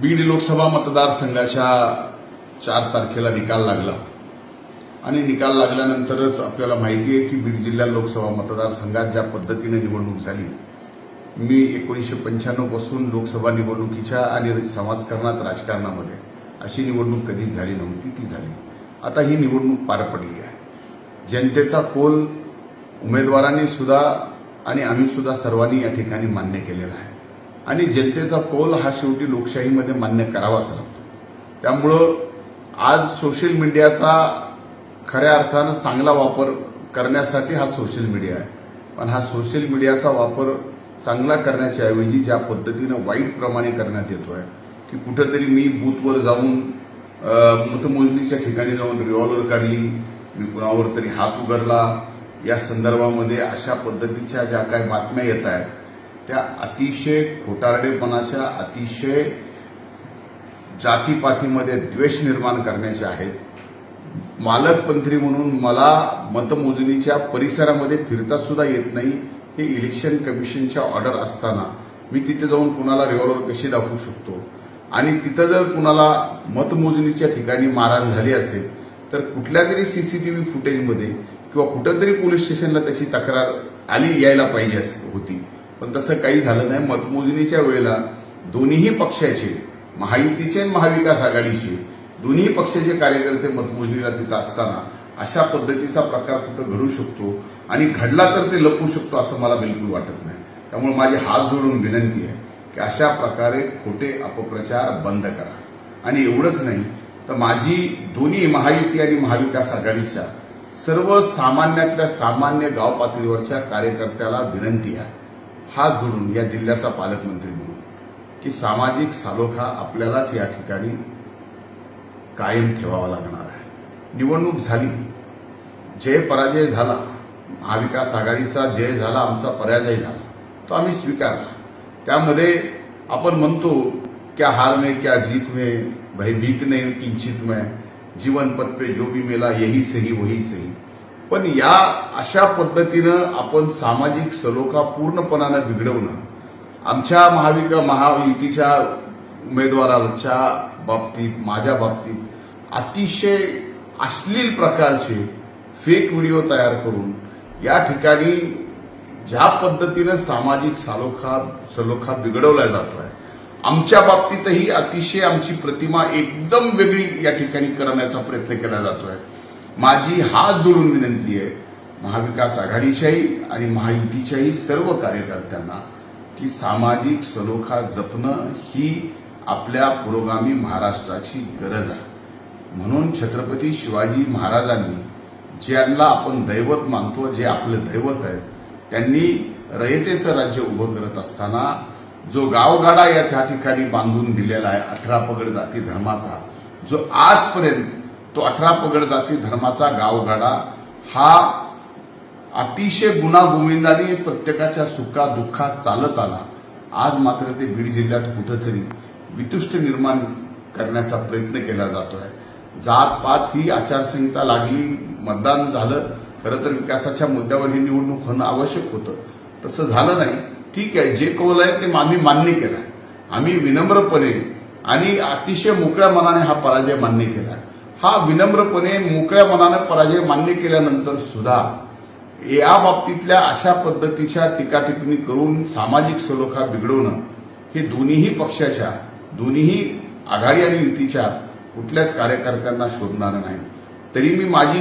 बीड लोकसभा मतदारसंघाच्या चार तारखेला निकाल लागला. आणि निकाल लागल्यानंतरच आपल्याला माहिती आहे की बीड जिल्हा लोकसभा मतदारसंघात ज्या पद्धतीने निवडणूक झाली मी एकोणीसशे पंच्याण्णवपासून लोकसभा निवडणुकीच्या आणि समाजकारणात राजकारणामध्ये अशी निवडणूक कधीच झाली नव्हती ती झाली. आता ही निवडणूक पार पडली आहे. जनतेचा कोल उमेदवारांनी सुद्धा आणि आम्ही सुद्धा सर्वांनी या ठिकाणी मान्य केलेला आहे. आणि जनतेचा कौल हा शेवटी लोकशाहीमध्ये मान्य करावाच लागतो. त्यामुळं आज सोशल मीडियाचा खऱ्या अर्थानं चांगला वापर करण्यासाठी हा सोशल मीडिया आहे. पण हा सोशल मीडियाचा वापर चांगला करण्याच्या ऐवजी ज्या पद्धतीनं वाईट प्रमाणे करण्यात आहे की कुठंतरी मी बूथवर जाऊन मतमोजणीच्या ठिकाणी जाऊन रिव्हॉल्वर काढली मी कुणावर तरी हात उघडला या संदर्भामध्ये अशा पद्धतीच्या ज्या काही बातम्या येत आहेत त्या अतिशय खोटारडेपणाच्या अतिशय जातीपातीमध्ये द्वेष निर्माण करण्याचे आहेत. मालकमंत्री म्हणून मला मतमोजणीच्या परिसरामध्ये फिरता सुद्धा येत नाही. हे इलेक्शन कमिशनच्या ऑर्डर असताना मी तिथे जाऊन कुणाला रिव्हॉल्वर कशी दाखवू शकतो? आणि तिथं जर कुणाला मतमोजणीच्या ठिकाणी मारहाण झाली असेल तर कुठल्या तरी सीसीटीव्ही फुटेजमध्ये किंवा कुठंतरी पोलीस स्टेशनला त्याची तक्रार आली यायला पाहिजे अस- होती. पण तसं काही झालं नाही. मतमोजणीच्या वेळेला दोन्हीही पक्षाचे महायुतीचे आणि महाविकास आघाडीचे दोन्ही पक्षाचे कार्यकर्ते मतमोजणीला तिथं असताना अशा पद्धतीचा प्रकार कुठं घडू शकतो आणि घडला तर ते लपू शकतो असं मला बिलकुल वाटत नाही. त्यामुळे माझी हात जोडून विनंती आहे की अशा प्रकारे खोटे अपप्रचार बंद करा. आणि एवढंच नाही तर माझी दोन्ही महायुती आणि महाविकास आघाडीच्या सर्व सामान्यातल्या सामान्य गाव पातळीवरच्या कार्यकर्त्याला विनंती आहे. हात जोडून या जिल्ह्याचा पालकमंत्री म्हणून की सामाजिक सालोखा आपल्यालाच या ठिकाणी कायम ठेवावा लागणार आहे. निवडणूक झाली. जय पराजय झाला महाविकास आघाडीचा जय झाला आमचा पराजय झाला तो आम्ही स्वीकारला. त्यामध्ये आपण म्हणतो क्या हार में क्या जीत में भयभीत नाही किंचित में जीवन पथ पे जो भी मेला यही सही वही सही. पण या अशा पद्धतीनं आपण सामाजिक सलोखा पूर्णपणानं बिघडवणं आमच्या महाविका महायुतीच्या उमेदवाराच्या बाबतीत माझ्या बाबतीत अतिशय अश्लील प्रकारचे फेक व्हिडिओ तयार करून या ठिकाणी ज्या पद्धतीनं सामाजिक सालोखा सलोखा बिघडवला जातोय आमच्या बाबतीतही अतिशय आमची प्रतिमा एकदम वेगळी या ठिकाणी करण्याचा प्रयत्न केला जातोय. माझी हात जोडून विनंती आहे महाविकास आघाडीच्याही आणि महायुतीच्याही सर्व कार्यकर्त्यांना की सामाजिक सलोखा जपणं ही आपल्या पुरोगामी महाराष्ट्राची गरज आहे. म्हणून छत्रपती शिवाजी महाराजांनी ज्यांना आपण दैवत मानतो जे आपलं दैवत आहे त्यांनी रयतेचं राज्य उभं करत असताना जो गावगाडा या त्या ठिकाणी बांधून दिलेला आहे अठरा पगड जाती धर्माचा जो आजपर्यंत तो अठरा पगड जाती धर्माचा गावगाडा. हा अतिशय गुणागोविंदाने प्रत्येकाच्या सुखा दुःखात चालत आला. आज मात्र ते बीड जिल्ह्यात कुठंतरी वितुष्ट निर्माण करण्याचा प्रयत्न केला जातोय. जात पात ही आचारसंहिता लागली मतदान झालं खरं तर विकासाच्या मुद्द्यावर ही निवडणूक होणं आवश्यक होतं. तसं झालं नाही. ठीक आहे जे कौल आहे ते आम्ही मान्य केलं आहे आम्ही विनम्रपणे आणि अतिशय मोकळ्या मनाने हा पराजय मान्य केला आहे हा विनम्रपणे मोकळ्या मनानं पराजय मान्य केल्यानंतर सुद्धा या बाबतीतल्या अशा पद्धतीच्या टीकाटिप्पणी करून सामाजिक सलोखा बिघडवणं हे दोन्हीही पक्षाच्या दोन्हीही आघाडी आणि युतीच्या कुठल्याच कार्यकर्त्यांना शोधणार नाही. तरी मी माझी